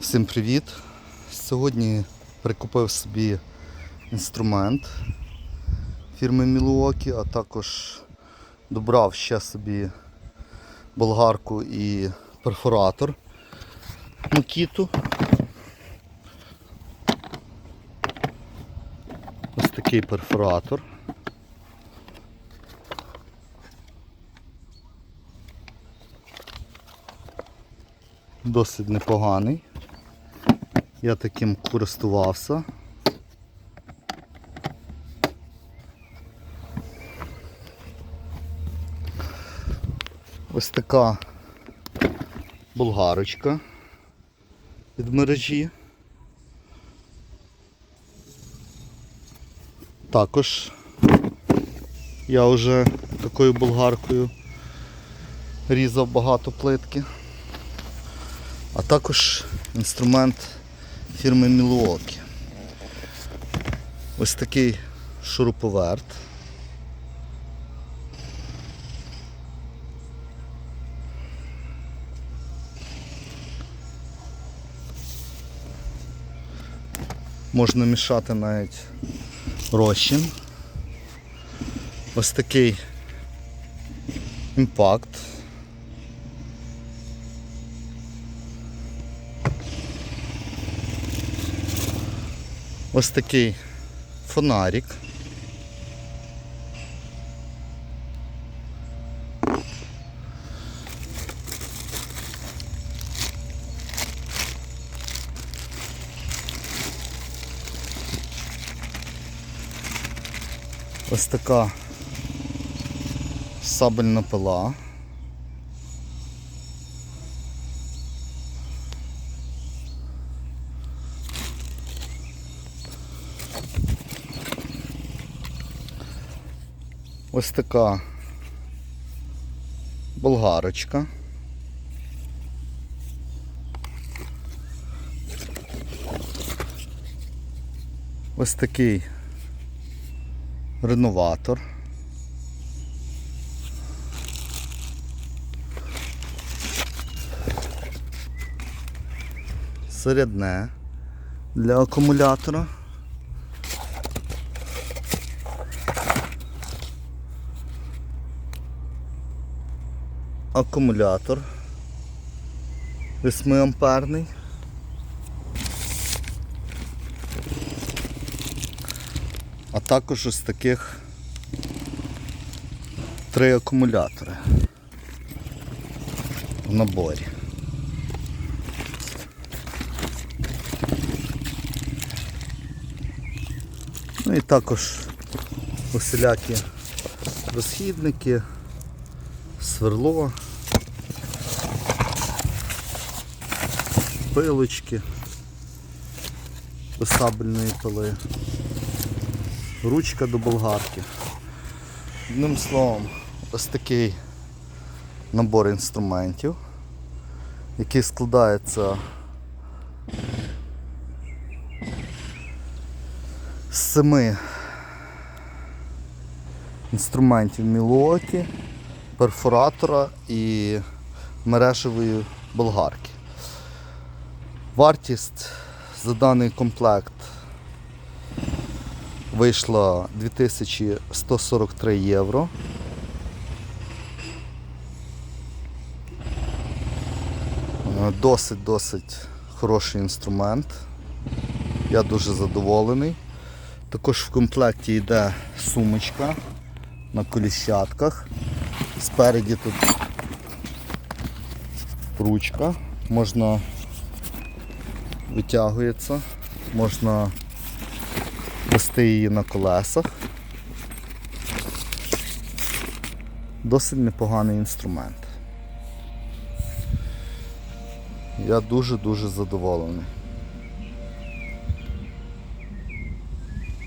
Всім привіт! Сьогодні прикупив собі інструмент фірми Milwaukee, а також добрав ще собі болгарку і перфоратор Makito. Ось такий перфоратор. Досить непоганий. Я таким користувався. Ось така болгарочка від мережі. Також я вже такою болгаркою різав багато плитки. А також інструмент фірми Milwaukee. Ось такий шуруповерт. Можна мішати навіть розчин. Ось такий імпакт. Ось такий фонарик. Ось така сабельна пила. Ось така болгарочка. Ось такий реноватор. Зарядне для акумулятора. Акумулятор 8 амперний. А також ось таких три акумулятори в наборі. Ну і також усілякі розхідники сверло, пилочки до сабельної пили, ручка до болгарки. Одним словом, ось такий набор інструментів, який складається з семи інструментів Milwaukee перфоратора і мережевої болгарки. Вартість за даний комплект вийшла 2143 євро. Досить-досить хороший інструмент. Я дуже задоволений. Також в комплекті йде сумочка на коліщатках. Спереді тут ручка, можна витягується, можна вести її на колесах. Досить непоганий інструмент. Я дуже-дуже задоволений.